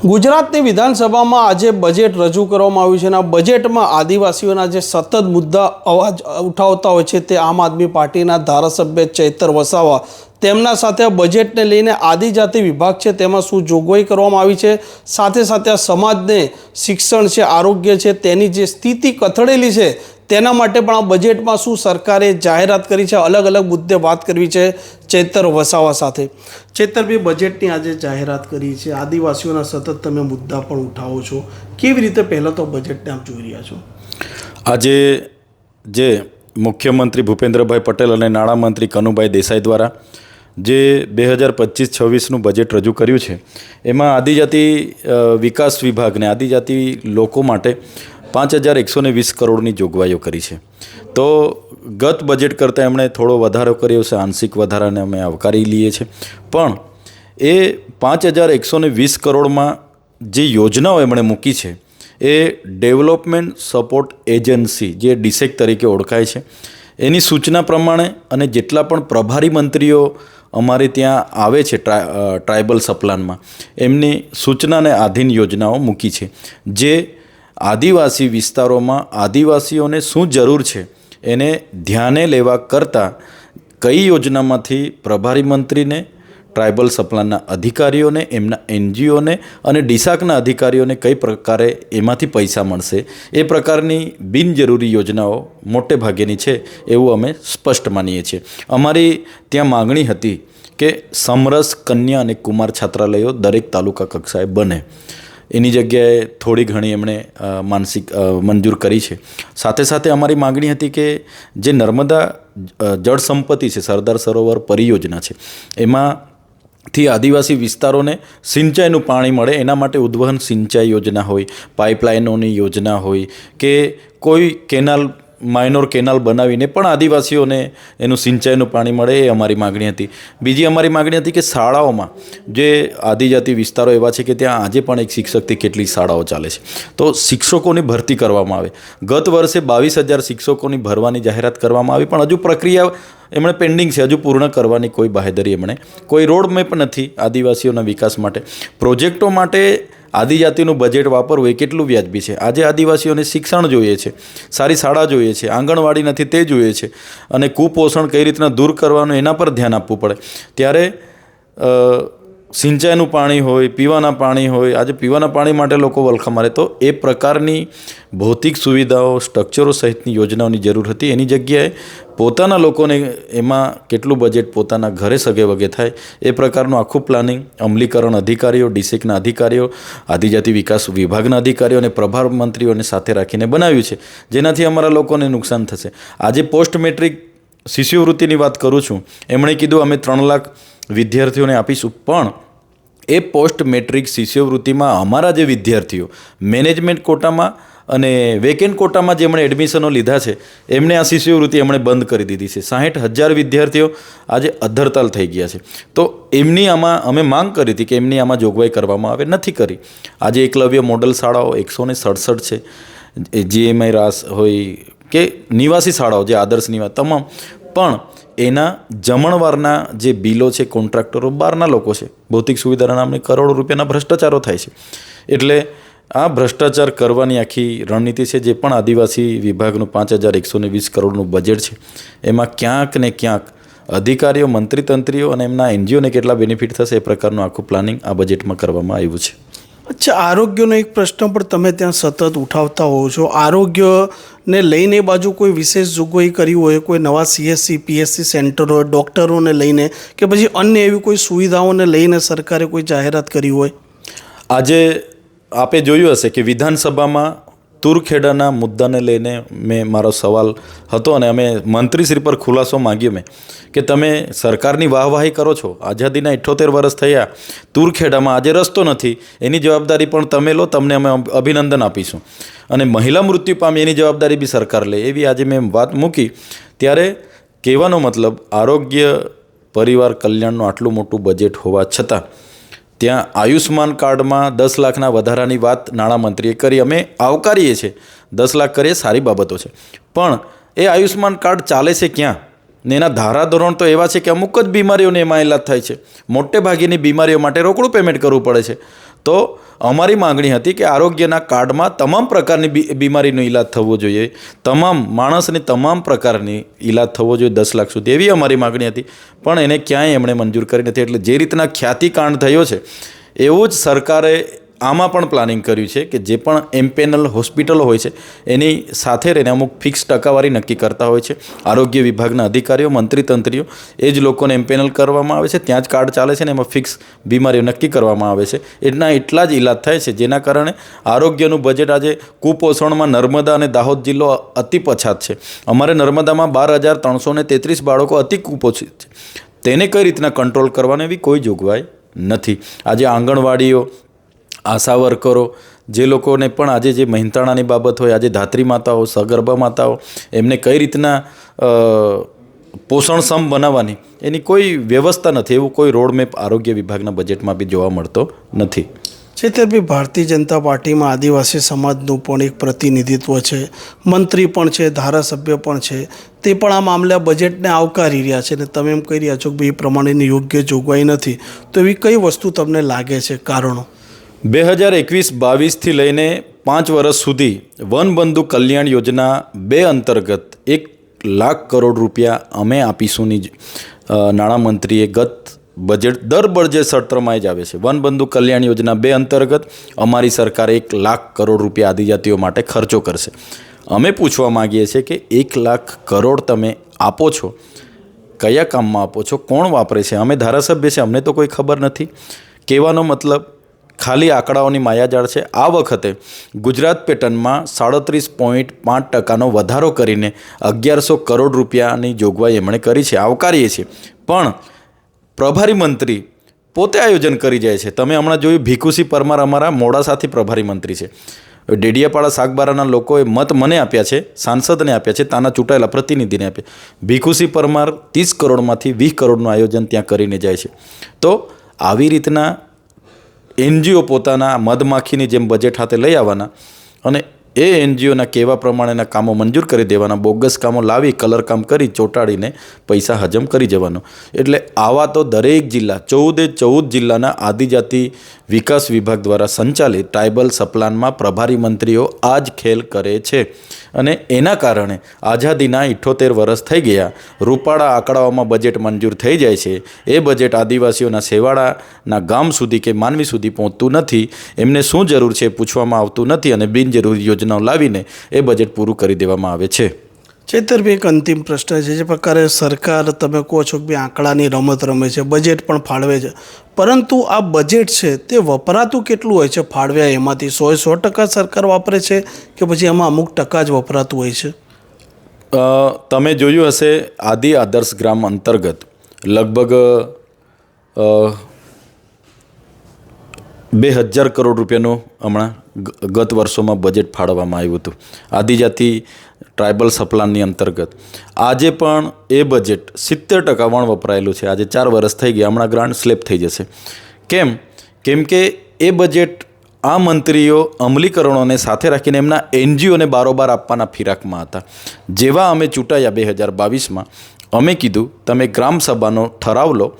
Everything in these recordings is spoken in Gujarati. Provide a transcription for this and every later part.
ગુજરાતની વિધાનસભામાં આજે બજેટ રજૂ કરવામાં આવ્યું છે અને આ બજેટમાં આદિવાસીઓના જે સતત મુદ્દા અવાજ ઉઠાવતા હોય છે તે આમ આદમી પાર્ટીના ધારાસભ્ય ચૈતર વસાવા તેમના સાથે આ બજેટને લઈને આદિજાતિ વિભાગ છે, તેમાં શું જોગવાઈ કરવામાં આવી છે, સાથે સાથે આ સમાજને શિક્ષણ છે, આરોગ્ય છે, તેની જે સ્થિતિ કથળેલી છે, તેના માટે પણ આ બજેટમાં શું સરકારે જાહેરાત કરી છે, અલગ અલગ મુદ્દે વાત કરવી છે, ચેતર વસાવા સાથે. ચેતરભાઈ બજેટની આજે જાહેરાત કરી છે, આદિવાસીઓના સતત તમે મુદ્દા પણ ઉઠાવો છો, કેવી રીતે પહેલાં તો બજેટને આપ જોઈ રહ્યા છો? આજે જે મુખ્યમંત્રી ભૂપેન્દ્રભાઈ પટેલ અને નાણામંત્રી કનુભાઈ દેસાઈ દ્વારા જે બે હજાર પચીસ છવ્વીસનું બજેટ રજૂ કર્યું છે. એમાં આદિજાતિ વિકાસ વિભાગને આદિજાતિ લોકો માટે પાંચ હજાર એકસો વીસ કરોડની જોગવાઈઓ કરી છે. તો ગત બજેટ કરતાં એમણે થોડો વધારો કર્યો છે, આંશિક વધારાને અમે આવકારી લઈએ છીએ. પણ એ પાંચ હજાર એકસો વીસ કરોડમાં જે યોજનાઓ એમણે મૂકી છે, એ ડેવલપમેન્ટ સપોર્ટ એજન્સી, જે ડિસેક તરીકે ઓળખાય છે. એની સૂચના પ્રમાણે અને જેટલા પણ પ્રભારી મંત્રીઓ અમારે ત્યાં આવે છે ટ્રાઇબલ સપ્લાનમાં. એમની સૂચનાને આધીન યોજનાઓ મૂકી છે. જે આદિવાસી વિસ્તારોમાં આદિવાસીઓને શું જરૂર છે, એને ધ્યાને લેવા કરતાં કઈ યોજનામાંથી પ્રભારી મંત્રીને ટ્રાઇબલ સપ્લાનના અધિકારીઓને, એમના એનજીઓને અને ડિસાકના અધિકારીઓને કઈ પ્રકારે એમાંથી પૈસા મળશે, એ પ્રકારની બિનજરૂરી યોજનાઓ મોટે ભાગેની છે એવું અમે સ્પષ્ટ માનીએ છીએ. અમારી ત્યાં માગણી હતી કે સમરસ કન્યા અને કુમાર છાત્રાલયો દરેક તાલુકા કક્ષાએ બને. એની જગ્યાએ થોડી ઘણી એમણે માનસિક મંજૂર કરી છે. સાથે સાથે અમારી માગણી હતી કે જે નર્મદા જળ સંપત્તિ છે, સરદાર સરોવર પરિયોજના છે, એમાં થી આદિવાસી વિસ્તારોને સિંચાઈનું પાણી મળે, એના માટે ઉદ્વહન સિંચાઈ યોજના હોય, પાઇપલાઇનોની યોજના હોય કે કોઈ કેનાલ, માઇનોર કેનાલ બનાવીને પણ આદિવાસીઓને એનું સિંચાઈનું પાણી મળે, એ અમારી માગણી હતી. બીજી અમારી માગણી હતી કે શાળાઓમાં જે આદિજાતિ વિસ્તારો એવા છે કે ત્યાં આજે પણ એક શિક્ષકથી કેટલી શાળાઓ ચાલે છે. તો શિક્ષકોની ભરતી કરવામાં આવે. ગત વર્ષે બાવીસ હજાર શિક્ષકોની ભરવાની જાહેરાત કરવામાં આવી, પણ હજુ પ્રક્રિયા એમણે પેન્ડિંગ છે, હજુ પૂર્ણ કરવાની કોઈ બાહેધરી એમણે કોઈ રોડ મેપ નથી આદિવાસીઓના વિકાસ માટે. પ્રોજેક્ટો માટે આદિજાતિનું બજેટ વાપરવું એ કેટલું વ્યાજબી છે? આજે આદિવાસીઓને શિક્ષણ જોઈએ છે, સારી શાળા જોઈએ છે, આંગણવાડી નથી તે જોઈએ છે અને કુપોષણ કઈ રીતના દૂર કરવાનું એના પર ધ્યાન આપવું પડે. ત્યારે સિંચાઈનું પાણી હોય, પીવાના પાણી હોય, આજે પીવાના પાણી માટે લોકો વલખા મારે, તો એ પ્રકારની ભૌતિક સુવિધાઓ સ્ટ્રક્ચરો સહિતની યોજનાઓની જરૂર હતી. એની જગ્યાએ પોતાના લોકોને એમાં કેટલું બજેટ પોતાના ઘરે સગે વગે થાય, એ પ્રકારનું આખું પ્લાનિંગ અમલીકરણ અધિકારીઓ ડિસ્ટ્રિક્ટના અધિકારીઓ, આદિજાતિ વિકાસ વિભાગના અધિકારીઓ અને પ્રભાર મંત્રીઓને સાથે રાખીને બનાવ્યું છે, જેનાથી અમારા લોકોને નુકસાન થશે. આજે પોસ્ટ મેટ્રિક શિષ્યવૃત્તિની વાત કરું છું. એમણે કીધું, અમે ત્રણ લાખ વિદ્યાર્થીઓને આપીશું. પણ એ પોસ્ટ મેટ્રિક શિષ્યવૃત્તિમાં અમારા જે વિદ્યાર્થીઓ, મેનેજમેન્ટ કોટામાં અને વેકેન્ટ કોટામાં જેમણે એડમિશનો લીધા છે, એમણે આ શિષ્યવૃત્તિ એમણે બંધ કરી દીધી છે. સાહીઠ હજાર વિદ્યાર્થીઓ આજે અધ્ધરતાલ થઈ ગયા છે. તો એમની આમાં અમે માંગ કરી હતી કે એમની આમાં જોગવાઈ કરવામાં આવે. નથી કરી. આજે એકલવ્ય મોડલ શાળાઓ એકસો ને સડસઠ છે. જીએમઆઈ રાસ હોય કે નિવાસી શાળાઓ, જે આદર્શ નિવાસ, તમામ પણ એના જમણવારના જે બિલો છે, કોન્ટ્રાક્ટરો, બહારના લોકો છે. ભૌતિક સુવિધાના નામે કરોડો રૂપિયાના ભ્રષ્ટાચારો થાય છે. એટલે આ ભ્રષ્ટાચાર કરવાની આખી રણનીતિ છે, જે પણ આદિવાસી વિભાગનું પાંચ હજાર એકસો ને વીસ કરોડનું બજેટ છે, એમાં ક્યાંક ને ક્યાંક અધિકારીઓ મંત્રી તંત્રીઓ અને એમના એનજીઓને કેટલા બેનિફિટ થશે એ પ્રકારનું આખું પ્લાનિંગ આ બજેટમાં કરવામાં આવ્યું છે. અચ્છા, આરોગ્યનો એક પ્રશ્ન પણ તમે ત્યાં સતત ઉઠાવતા હોવ છો. આરોગ્યને લઈને બાજુ કોઈ વિશેષ જોગવાઈ કરી હોય, કોઈ નવા સીએસસી પીએસસી સેન્ટરો, ડૉક્ટરોને લઈને કે પછી અન્ય એવી કોઈ સુવિધાઓને લઈને સરકારે કોઈ જાહેરાત કરી હોય? આજે આપે જોયું હશે કે વિધાનસભામાં તુરખેડાના મુદ્દાને લઈને મેં મારો સવાલ હતો અને અમે મંત્રીશ્રી પર ખુલાસો માંગ્યો મેં કે તમે સરકારની વાહવાહી કરો છો. આઝાદીના ઇઠ્ઠોતેર વર્ષ થયા તુરખેડામાં આજે રસ્તો નથી. એની જવાબદારી પણ તમે લો, તમને અમે અભિનંદન આપીશું. અને મહિલા મૃત્યુ પામે એની જવાબદારી બી સરકાર લે, એવી આજે મેં વાત મૂકી. ત્યારે કહેવાનો મતલબ, આરોગ્ય, પરિવાર કલ્યાણનું આટલું મોટું બજેટ હોવા છતાં ત્યાં આયુષ્માન કાર્ડમાં દસ લાખના વધારાની વાત નાણામંત્રીએ કરી. અમે આવકારીએ છીએ. દસ લાખ કરીએ સારી બાબતો છે. પણ એ આયુષ્માન કાર્ડ ચાલે છે ક્યાં? ને એના ધારાધોરણ તો એવા છે કે અમુક જ બીમારીઓને એમાં ઇલાજ થાય છે. મોટે ભાગેની બીમારીઓ માટે રોકડું પેમેન્ટ કરવું પડે છે. તો અમારી માંગણી હતી કે આરોગ્યના કાર્ડમાં તમામ પ્રકારની બીમારીનો ઈલાજ થવો જોઈએ. તમામ માણસની તમામ પ્રકારની ઈલાજ થવો જોઈએ દસ લાખ સુધી. એવી અમારી માંગણી હતી. પણ એને ક્યાંય એમણે મંજૂર કરી નથી. એટલે જે રીતના ખ્યાતિકાંડ થયો છે, એવું જ સરકારે આમાં પણ પ્લાનિંગ કર્યું છે કે જે પણ એમ્પેનલ હોસ્પિટલો હોય છે, એની સાથે રહીને અમુક ફિક્સ ટકાવારી નક્કી કરતા હોય છે. આરોગ્ય વિભાગના અધિકારીઓ મંત્રી તંત્રીઓ એ જ લોકોને એમ્પેનલ કરવામાં આવે છે. ત્યાં જ કાર્ડ ચાલે છે ને એમાં ફિક્સ બીમારીઓ નક્કી કરવામાં આવે છે. એના એટલા જ ઈલાજ થાય છે, જેના કારણે આરોગ્યનું બજેટ આજે કુપોષણમાં નર્મદા અને દાહોદ જિલ્લો અતિ પછાત છે. અમારે નર્મદામાં બાર હજાર ત્રણસો ને તેત્રીસ બાળકો અતિ કુપોષિત છે. તેને કઈ રીતના કંટ્રોલ કરવાની એવી કોઈ જોગવાઈ નથી. આજે આંગણવાડીઓ આશા વર્કરો જે લોકોને પણ આજે જે મહેનતાણાની બાબત હોય, આજે ધાત્રી માતાઓ, સગર્ભા માતાઓ, એમને કઈ રીતના પોષણક્ષમ બનાવવાની, એની કોઈ વ્યવસ્થા નથી. એવું કોઈ રોડમેપ આરોગ્ય વિભાગના બજેટમાં બી જોવા મળતો નથી. ચેતરભાઈ ભારતીય જનતા પાર્ટીમાં આદિવાસી સમાજનું પણ એક પ્રતિનિધિત્વ છે. મંત્રી પણ છે, ધારાસભ્ય પણ છે. તે પણ આ મામલે બજેટને આવકારી રહ્યા છે. અને તમે એમ કહી રહ્યા છો કે એ પ્રમાણેની યોગ્ય જોગવાઈ નથી. તો એવી કઈ વસ્તુ તમને લાગે છે? કારણો? બે હજાર એકવીસ બાવીસથી લઈને પાંચ વર્ષ સુધી વનબંધુ કલ્યાણ યોજના બે અંતર્ગત એક લાખ કરોડ રૂપિયા અમે આપીશુંની નાણામંત્રીએ ગત બજેટ, દર બજેટ સત્રમાં જ આવે છે. વનબંધુ કલ્યાણ યોજના બે અંતર્ગત અમારી સરકાર એક લાખ કરોડ રૂપિયા આદિજાતિઓ માટે ખર્ચો કરશે. અમે પૂછવા માગીએ છીએ કે એક લાખ કરોડ તમે આપો છો? કયા કામમાં આપો છો? કોણ વાપરે છે? અમે ધારાસભ્ય છે, અમને તો કોઈ ખબર નથી. કહેવાનો મતલબ ખાલી આંકડાઓની માયાજાળ છે. આ વખતે ગુજરાત પેટર્નમાં સાડત્રીસ પોઈન્ટ પાંચ ટકાનો વધારો કરીને અગિયારસો કરોડ રૂપિયાની જોગવાઈ એમણે કરી છે. આવકારીએ છીએ. પણ પ્રભારી મંત્રી પોતે આયોજન કરી જાય છે. તમે હમણાં જોયું ભીખુસિંહ પરમાર અમારા મોડાસાથી પ્રભારી મંત્રી છે. ડેડિયાપાડા સાગબારાના લોકોએ મત મને આપ્યા છે, સાંસદને આપ્યા છે, તાના ચૂંટાયેલા પ્રતિનિધિને આપ્યા. ભીખુસિંહ પરમાર ત્રીસ કરોડમાંથી વીસ કરોડનું આયોજન ત્યાં કરીને જાય છે. તો આવી રીતના એનજીઓ પોતાના મધમાખીની જેમ બજેટ હાથે લઈ આવવાના અને એ એનજીઓના કહેવા પ્રમાણેના કામો મંજૂર કરી દેવાના, બોગસ કામો લાવી, કલર કામ કરી, ચોંટાડીને પૈસા હજમ કરી જવાનો. એટલે આવા તો દરેક જિલ્લા, ચૌદે ચૌદ જિલ્લાના આદિજાતિ વિકાસ વિભાગ દ્વારા સંચાલિત ટ્રાઇબલ સપ્લાનમાં પ્રભારી મંત્રીઓ આ જ ખેલ કરે છે. અને એના કારણે આઝાદીના ઇઠ્ઠોતેર વર્ષ થઈ ગયા. રૂપાળા આંકડાઓમાં બજેટ મંજૂર થઈ જાય છે. એ બજેટ આદિવાસીઓના સેવાડાના ગામ સુધી કે માનવી સુધી પહોંચતું નથી. એમને શું જરૂર છે પૂછવામાં આવતું નથી અને બિનજરૂરી યોજનાઓ લાવીને એ બજેટ પૂરું કરી દેવામાં આવે છે. ચેતરભાઈ એક અંતિમ પ્રશ્ન છે, જે પ્રકારે સરકાર, તમે કહો છો કે આંકડાની રમત રમે છે બજેટ પણ ફાળવે છે. પરંતુ આ બજેટ છે, તે વપરાતું કેટલું હોય છે? ફાળવ્યા એમાંથી સો સો ટકા સરકાર વાપરે છે કે પછી એમાં અમુક ટકા જ વપરાતું હોય છે? તમે જોયું હશે આદિ આદર્શ ગ્રામ અંતર્ગત લગભગ બે હજાર કરોડ રૂપિયાનો હમણાં ગત વર્ષોમાં બજેટ ફાળવવામાં આવ્યું હતું. આદિજાતિ ટ્રાઇબલ સપ્લાનની અંતર્ગત. આજે પણ એ બજેટ સિત્તેર ટકા વણ વપરાયેલું છે. આજે ચાર વર્ષ થઈ ગયા. હમણાં ગ્રાન્ટ સ્લેબ થઈ જશે. કેમ? કેમ કે એ બજેટ આ મંત્રીઓ અમલીકરણોને સાથે રાખીને એમના એનજીઓને બારોબાર આપવાના ફિરાકમાં હતા. જેવા અમે ચૂંટાયા બે હજાર બાવીસમાં, અમે કીધું, તમે ગ્રામસભાનો ઠરાવ લો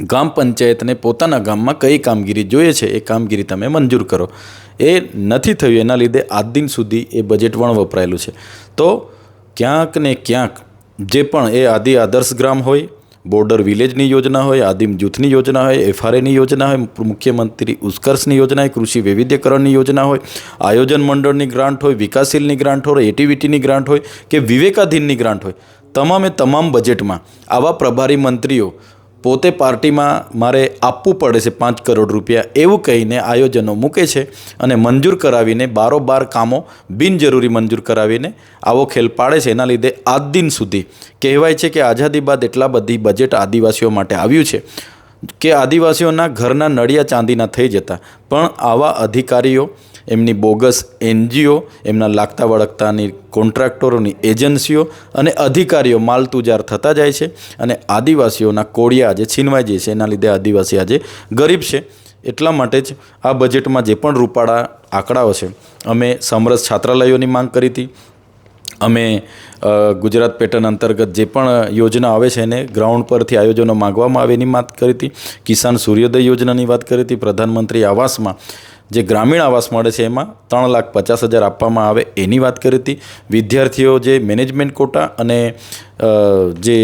ગ્રામ પંચાયતને પોતાના ગામમાં કઈ કામગીરી જોઈએ છે એ કામગીરી તમે મંજૂર કરો. એ નથી થયું, એના લીધે આજ દિન સુધી એ બજેટ પણ વપરાયેલું છે. તો ક્યાંક ને ક્યાંક જે પણ એ આદિ આદર્શ ગ્રામ હોય, બોર્ડર વિલેજની યોજના હોય, આદિમ જૂથની યોજના હોય, એફઆરએની યોજના હોય, મુખ્યમંત્રી ઉત્કર્ષની યોજના હોય, કૃષિ વૈવિધ્યકરણની યોજના હોય, આયોજન મંડળની ગ્રાન્ટ હોય, વિકાસશીલની ગ્રાન્ટ હોય એટીવીટીની ગ્રાન્ટ હોય કે વિવેકાધીનની ગ્રાન્ટ હોય, તમામે તમામ બજેટમાં આવા પ્રભારી મંત્રીઓ પોતે પાર્ટીમાં મારે આપવું પડે છે પાંચ કરોડ રૂપિયા એવું કહીને આયોજનો મૂકે છે અને મંજૂર કરાવીને બારોબાર કામો બિનજરૂરી મંજૂર કરાવીને આવો ખેલ પાડે છે. એના લીધે આજ દિન સુધી કહેવાય છે કે આઝાદી બાદ એટલા બધી બજેટ આદિવાસીઓ માટે આવ્યું છે કે આદિવાસીઓના ઘરના નળિયા ચાંદીના થઈ જતા. પણ આવા અધિકારીઓ એમની બોગસ એનજીઓ, એમના લાગતા વળગતાની કોન્ટ્રાક્ટરોની એજન્સીઓ અને અધિકારીઓ માલતુજાર થતા જાય છે અને આદિવાસીઓના કોળિયા આજે છીનવાઈ જાય છે. એના લીધે આદિવાસી આજે ગરીબ છે. એટલા માટે જ આ બજેટમાં જે પણ રૂપાળા આંકડાઓ છે, અમે સમરસ છાત્રાલયોની માંગ કરી હતી. અમે ગુજરાત પેટર્ન અંતર્ગત જે પણ યોજના આવે છે એને ગ્રાઉન્ડ પરથી આયોજનો માગવામાં આવે એની વાત કરી હતી. કિસાન સૂર્યોદય યોજનાની વાત કરી હતી. પ્રધાનમંત્રી આવાસમાં જે ગ્રામીણ આવાસ મળે છે એમાં ત્રણ લાખ પચાસ હજાર આપવામાં આવે એની વાત કરી હતી. વિદ્યાર્થીઓ જે મેનેજમેન્ટ કોટા અને જે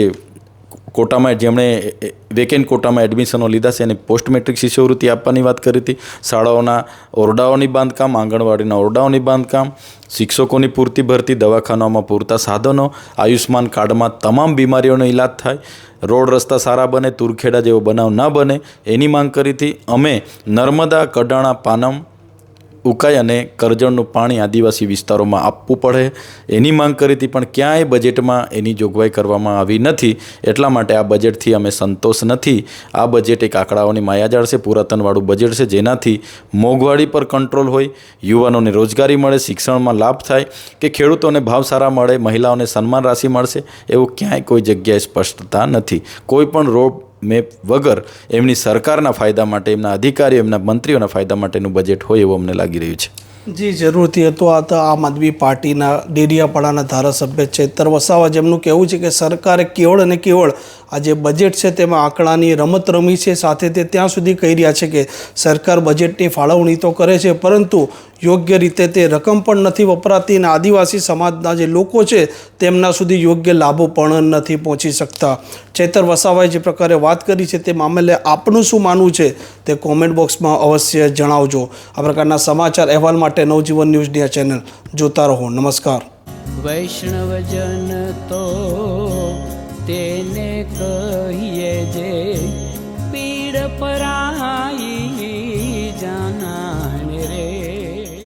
કોટામાં જેમણે વેકેન્ટ કોટામાં એડમિશનો લીધા છે એને પોસ્ટ મેટ્રિક શિષ્યવૃત્તિ આપવાની વાત કરી હતી. શાળાઓના ઓરડાઓની બાંધકામ, આંગણવાડીના ઓરડાઓની બાંધકામ, શિક્ષકોની પૂરતી ભરતી, દવાખાનાઓમાં પૂરતા સાધનો આયુષ્માન કાર્ડમાં તમામ બીમારીઓનો ઈલાજ થાય, રોડ રસ્તા સારા બને, તુરખેડા જેવો બનાવ ન બને, એની માંગ કરી હતી. અમે નર્મદા, કડાણા, પાનમ ઉકાઈ અને કરજણનું પાણી આદિવાસી વિસ્તારોમાં આપવું પડે. એની માંગ કરી હતી, પણ ક્યાંય બજેટમાં એની જોગવાઈ કરવામાં આવી નથી. એટલા માટે આ બજેટથી અમે સંતોષ નથી. આ બજેટ એક આંકડાઓની માયાજાળ છે, પુરાતનવાળું બજેટ છે, જેનાથી મોંઘવારી પર કંટ્રોલ હોય, યુવાનોને રોજગારી મળે, શિક્ષણમાં લાભ થાય, કે ખેડૂતોને ભાવ સારા મળે, મહિલાઓને સન્માન રાશિ મળશે, એવું ક્યાંય કોઈ જગ્યાએ સ્પષ્ટતા નથી. કોઈ પણ રોડ મેપ વગર એમની સરકારના ફાયદા માટે, એમના અધિકારીઓ એમના મંત્રીઓના ફાયદા માટેનું બજેટ હોય એવું અમને લાગી રહ્યું છે. જી જરૂરથી હતો. આ તો આમ આદમી પાર્ટીના ડેડિયાપાડાના ધારાસભ્ય ચેતર વસાવા જેમનું કહેવું છે કે સરકારે કેવળ અને કેવળ આ જે બજેટ છે તેમાં આંકડાની રમત રમી છે, સાથે તે ત્યાં સુધી કહી રહ્યા છે કે સરકાર બજેટની ફાળવણી તો કરે છે, પરંતુ યોગ્ય રીતે તે રકમ પણ નથી વપરાતી અને આદિવાસી સમાજના જે લોકો છે તેમના સુધી યોગ્ય લાભો પણ નથી પહોંચી શકતા. ચેતર વસાવાએ જે પ્રકારે વાત કરી છે તે મામલે આપનું શું માનવું છે તે કોમેન્ટ બોક્સમાં અવશ્ય જણાવજો. આ પ્રકારના સમાચાર અહેવાલ માટે નવજીવન ન્યૂઝની આ ચેનલ જોતા રહો. નમસ્કાર. વૈષ્ણવજન તો તેને કહીએ જે